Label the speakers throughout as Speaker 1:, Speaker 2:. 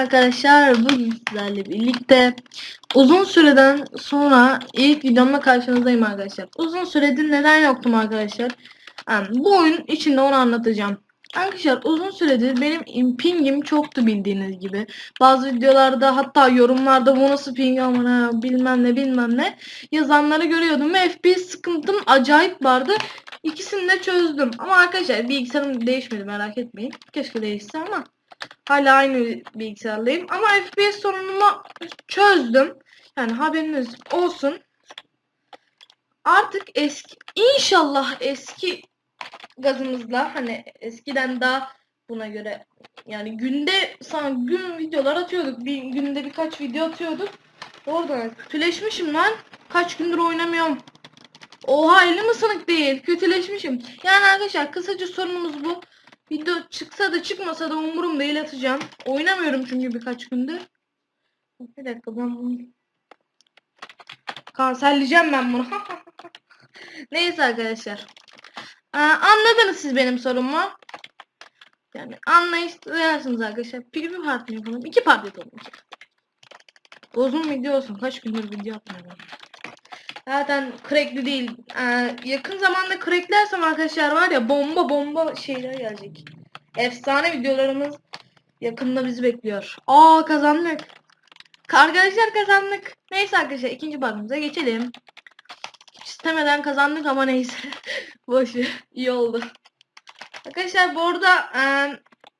Speaker 1: arkadaşlar. Bugün sizlerle birlikte uzun süreden sonra ilk videomla karşınızdayım arkadaşlar. Uzun süredir neden yoktum arkadaşlar? Bu oyun içinde onu anlatacağım. Arkadaşlar uzun süredir benim pingim çoktu bildiğiniz gibi. Bazı videolarda hatta yorumlarda bu nasıl ping amına bilmem ne bilmem ne yazanları görüyordum ve FPS sıkıntım acayip vardı. İkisini de çözdüm. Ama arkadaşlar bilgisayarım değişmedi merak etmeyin. Keşke değişse ama hala aynı bilgisayarlayım. Ama FPS sorunumu çözdüm. Yani haberiniz olsun. Artık eski inşallah eski gazımızla hani eskiden daha buna göre yani günde san gün videolar atıyorduk. Bir günde birkaç video atıyorduk. Oradan kötüleşmişim lan. Kaç gündür oynamıyorum. Oha elim ısınık değil. Kötüleşmişim. Yani arkadaşlar kısaca sorunumuz bu. Video çıksa da çıkmasa da umurum değil atacağım. Oynamıyorum çünkü birkaç gündür. Bir dakika ben bunu... Kanserleyeceğim ben bunu. Neyse arkadaşlar. Ee, anladınız siz benim sorumu. Yani anlayış duyarsınız arkadaşlar. Bir, bir part yapalım? İki part yapalım. Uzun video olsun. Kaç gündür video atmıyorum. Zaten crackli değil. Ee, yakın zamanda cracklersem arkadaşlar var ya bomba bomba şeyler gelecek. Efsane videolarımız yakında bizi bekliyor. Aa kazandık. Arkadaşlar kazandık. Neyse arkadaşlar ikinci partımıza geçelim. Hiç istemeden kazandık ama neyse. Boş ver. İyi oldu. Arkadaşlar bu arada e,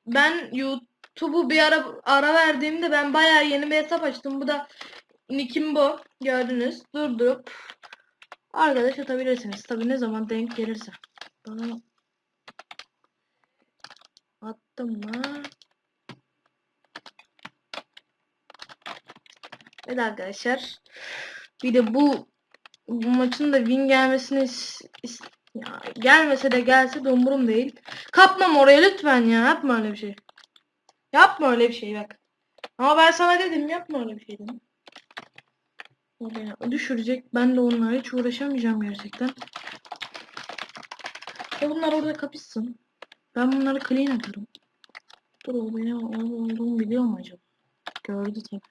Speaker 1: ben YouTube'u bir ara ara verdiğimde ben bayağı yeni bir hesap açtım. Bu da nickim bu. Gördünüz. Durdurup arkadaş atabilirsiniz. Tabi ne zaman denk gelirse. Bana attım mı? Evet arkadaşlar. Bir de bu bu maçın da win gelmesini ya, gelmese de gelse de değil. Kapmam oraya lütfen ya. Yapma öyle bir şey. Yapma öyle bir şey bak. Ama ben sana dedim yapma öyle bir şey dedim. Oraya düşürecek. Ben de onlarla hiç uğraşamayacağım gerçekten. Ya bunlar orada kapışsın. Ben bunları clean atarım. Dur o benim orada olduğumu biliyor mu acaba? Gördü tabii.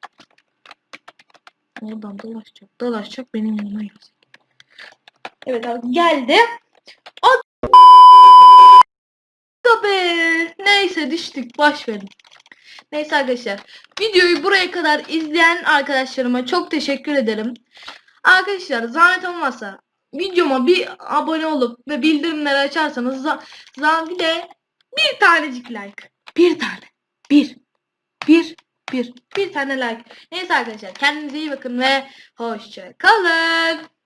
Speaker 1: Oradan dolaşacak. Dolaşacak benim yanıma gelecek. Evet abi geldi. At be. Neyse düştük. Boş verin. Neyse arkadaşlar. Videoyu buraya kadar izleyen arkadaşlarıma çok teşekkür ederim. Arkadaşlar zahmet olmazsa videoma bir abone olup ve bildirimleri açarsanız bir de bir tanecik like. Bir tane. Bir. Bir. Bir. Bir tane like. Neyse arkadaşlar kendinize iyi bakın ve hoşça kalın.